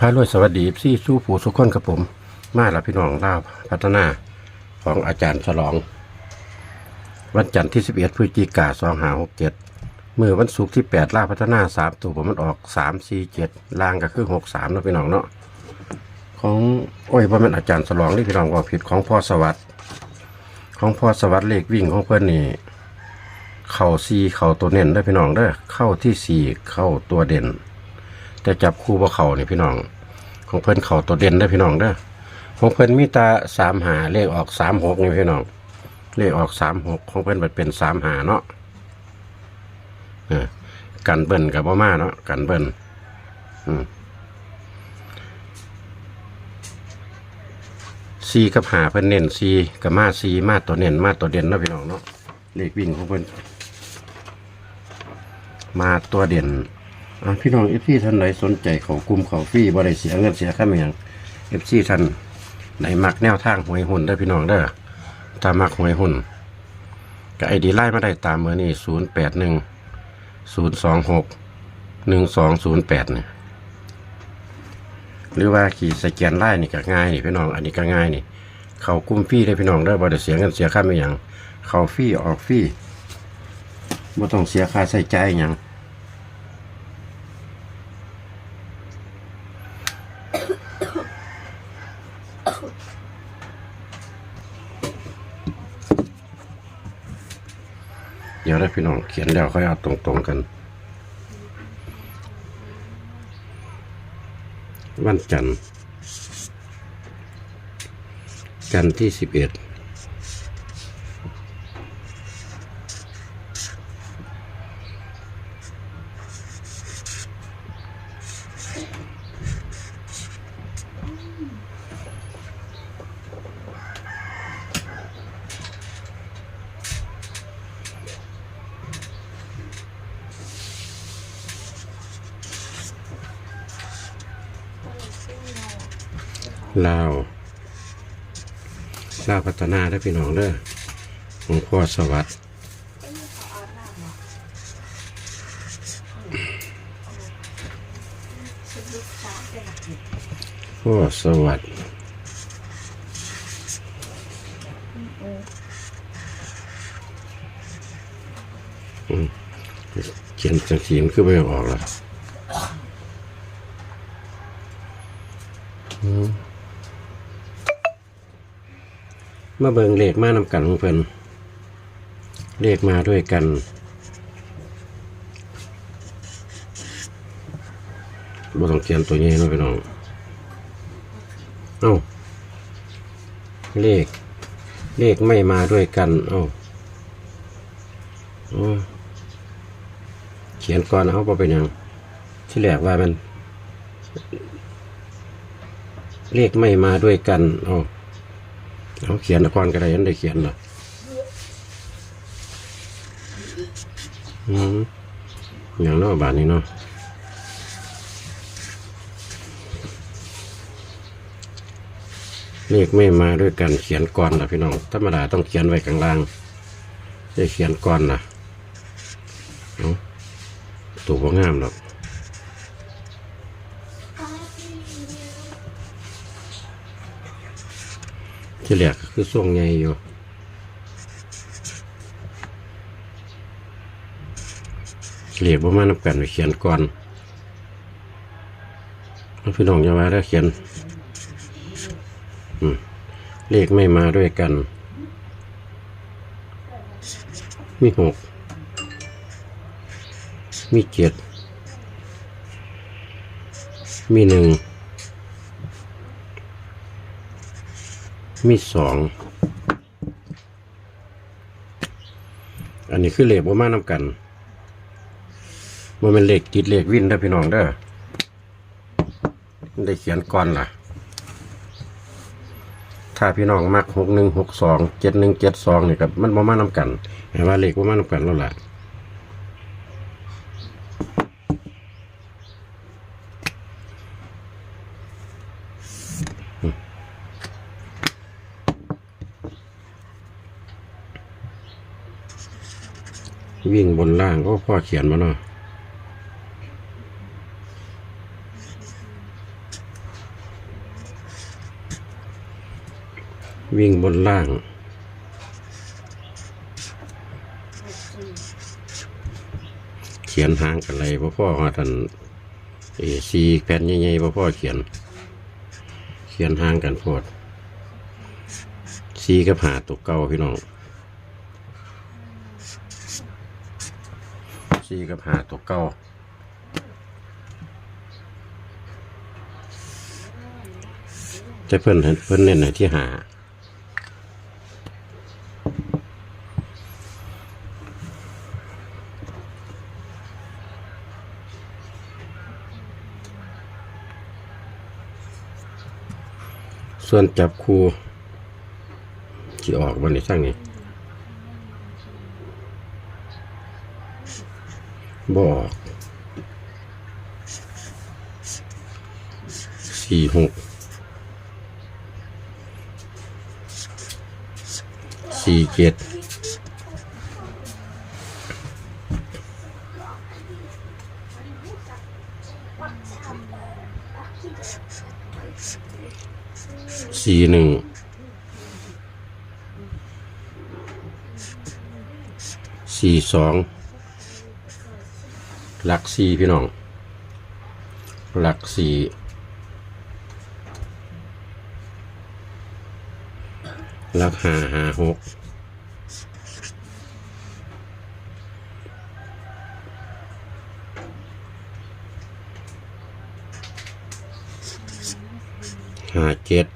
พระรวยสวัสดีซี่สู้ผู้สุขคนกับผม มาแล้วพี่น้องล่าวพัฒนาของอาจารย์ฉลอง วันจันทร์ที่ 11พฤศจิกา2567เมื่อวันศุกร์ที่ 8ล่าพัฒนา3ตัวผมมันออก3 4 7ล่างก็คือ63เนะพี่น้องเนาะของโอ้ยว่ามันอาจารย์ฉลองนี่พี่น้องว่าผิดของพ่อสวัสดิ์ของพ่อสวัสดิ์เลขวิ่งของเพื่อนนี่เข่าซีเข่าตัวเน้นได้พี่น้องเด้อเข้าที่สี่เข้าตัวเด่น แต่จับคู่บ่เขานี่พี่น้อง ของเพิ่นเขาตัวเด่นได้พี่น้องเด้อของเพิ่นมีตาสามหาเลขออกสามหกนี่พี่น้อง เลขออกสามหกของเพิ่นมันเป็นสามหาเนาะอกันเบิ้นกับบ่มาเนาะกันเบิ้นซีกับหาเพิ่นเน้นซีกับมาซีมาตัวเน้นมาตัวเด่นเนาะพี่น้องเนาะเลขวิ่งของเพิ่นมาตัวเด่น อ่าพี่น้องเอฟซีท่านใดสนใจเขากลุ่มเขาฟรีบ่ได้เสียเงินเสียค่าเมียงเอฟซีท่านไหนมักแนวทางหวยหุ้นได้อพี่น้องเด้อถ้ามักหวยหุ้นก็ไอดีไล่มาได้ตามเมื่อนี่ศูนย์แปดหนึ่งศูนย์สองหกหนึ่งสองศูนย์แปดเนี่ยหรือว่าขี่สแกนไล่นี่ก็ง่ายนี่พี่น้องอันนี้ก็ง่ายนี่ เขากลุ่มฟรีได้อพี่น้องเด้อบ่ได้เสียเงินเสียค่าเมียงเขาฟรีออกฟรีบ่ต้องเสียค่าใช้จ่ายหยัง ดี๋ยวได้พี่น้องเขียนแล้วค่อยเอาตรงๆกัน วันจันทร์จันทร์ที่สิบเอ็ด ลาวลาวพัฒนาได้พี่น้องเด้อของพ่อสวัสดิ์พ่อสวัสดิ์เขียนจังสีมันคือไม่ออกแล้ว มาเบิงเลขมานำกันของเพิ่นเลขมาด้วยกัน บ่ต้องเขียนตัวนี้นะพี่น้อง เอ้าเลข เลขไม่มาด้วยกัน เอ้าเขียนก่อนเอาบ่เป็นยัง ที่แรกว่ามัน เลขไม่มาด้วยกัน เอา เอาเขียนก่อนก็ได้ยันได้เขียนเหรออืมอย่างนอกบาทนี้เนาะเลขไม่มาด้วยกันเขียนก่อนล่ะพี่น้อง ธรรมดาต้องเขียนไว้ข้างล่างได้เขียนก่อนล่ะตัวว่างามหรอก ที่แรกก็คือส่งไงอยู่เรียกว่ามานับกันไปเขียนก่อนเอาพี่น้องจะมาแล้วเขียนอืมเลขไม่มาด้วยกัน มีหก มีเจ็ด มีหนึ่ง มีสอง อันนี้คือเหลขบ่มานำกันมันเป็นเหลขติดเหลขวินได้พี่น้องเด้อมันได้เขียนก่อนล่ะ ถ้าพี่น้องมักหกหนึ่งหกสองเจ็ดหนึ่งเจ็ดสองนี่ครับมันบ่มานำกันเห็นว่าเหลขบ่มานำกันแล้วล่ะ วิ่งบนล่างก็พ่อเขียนมาเนาะวิ่งบนล่าง เขียนทางกันเลยพ่อพ่อท่านเซีแผ่นใหญ่ๆพ่อพ่อเขียน เขียนทางกันโพดซีกับหาตัวเก่าพี่น้อง ซีกับหาตัวเก่าจะเพิ่นเนเพิ่นเน้นไหนที่หาส่วนจับคู่ที่ออกวันนี้ทั้งนี้ บอกสี่หกสี่เจ็ดสี่หนึ่งสี่สอง หลักสี่พี่น้อง หลักสี่หลักห้าห้าหกห้าเจ็ด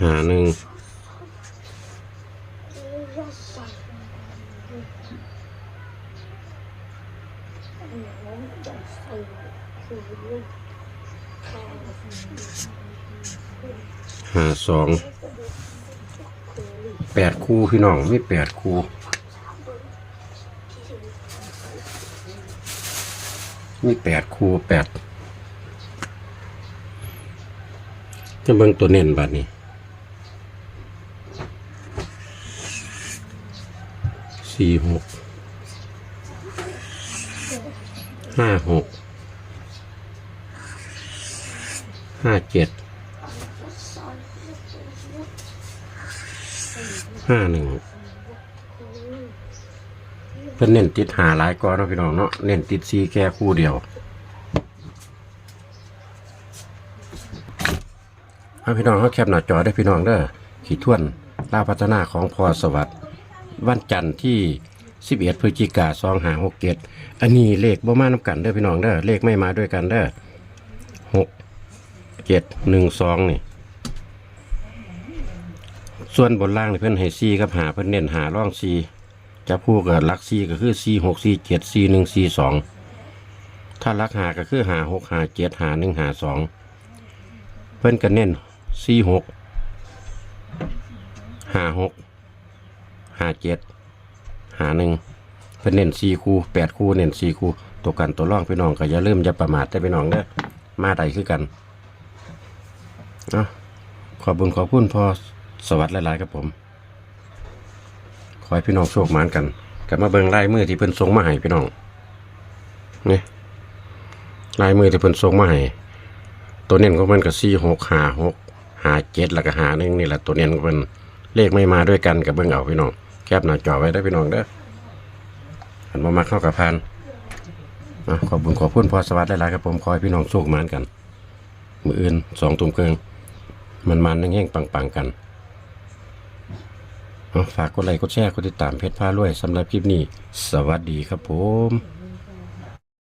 หาหนึ่ง หาสองแปดคู่พี่น้องมีแปดคู่มีแปดคู่แปดจะเบิ่งตัวเน้นบัดนี้ สี่หกห้าหกห้าเจ็ดห้าหนึ่งเพิ่นเน้นติดหาหลายก้อนนะพี่น้องเนาะเน้นติดซีแค่คู่เดียวเอาพี่น้องเขาแคปหน้าจอได้พี่น้องเด้อขีดท่วนล่าวพัฒนาของพอสวัสดิ์ วันจันทร์ที่ 11พฤศจิกาสองหาหกเกตอันนี้เลขบ่มาน้ำกันเด้อพี่น้องเด้อเลขไม่มาด้วยกันเด้อหกเจ็ดหนึ่งสองนี่ ส่วนบนล่างนี่เพิ่อนให้ซีกับหาเพิ่อนเน้นหาร่องซีจะพูดกับลักซีก็คือซีหกซีเจ็ดซีหนึ่งซีสองถ้าลักหาก็คือหาหกหาเจ็ดหาหนึ่งหาสองเพิ่อนก็เน้นซีหกหาหก ห้าเจ็ดหาหนึ่งเพิ่นเน้นสี่คู่แปดคู่เน้นสี่คู่ตัวกันตัวร่องพี่น้องก็อย่าลืมอย่าประมาทได้พี่น้องเด้อมาใดคือกันเนาะขอบบุญขอบคุณพอสวัสดิ์หลายๆครับผม ขอให้พี่น้องโชคมานกันกลับมาเบิ่งลายมือที่เพิ่นส่งมาให้พี่น้องนี่ลายมือที่เพิ่นส่งมาให้ตัวเน้นของมันก็สี่หกหาหกหาเจ็ดแล้วก็หาหนึ่งนี่แหละตัวเน้นของมัน เลขไม่มาด้วยกันกับเบิ้องเอาพี่น้องแคบหน้าจอไว้ได้พี่น้องเด้อหันมามาเข้ากับพันอะขอบบุญขอบคุณพอสวัสดิ์หลายๆครับผมขอให้พี่น้องโชคมานกัน มืออื่นสองตุ่มเกิงมันมันแห้งๆปังๆกันเอฝากกดไลค์กดแชร์กดติดตามเพจพารวยสำหรับคลิปนี้ สวัสดีครับผม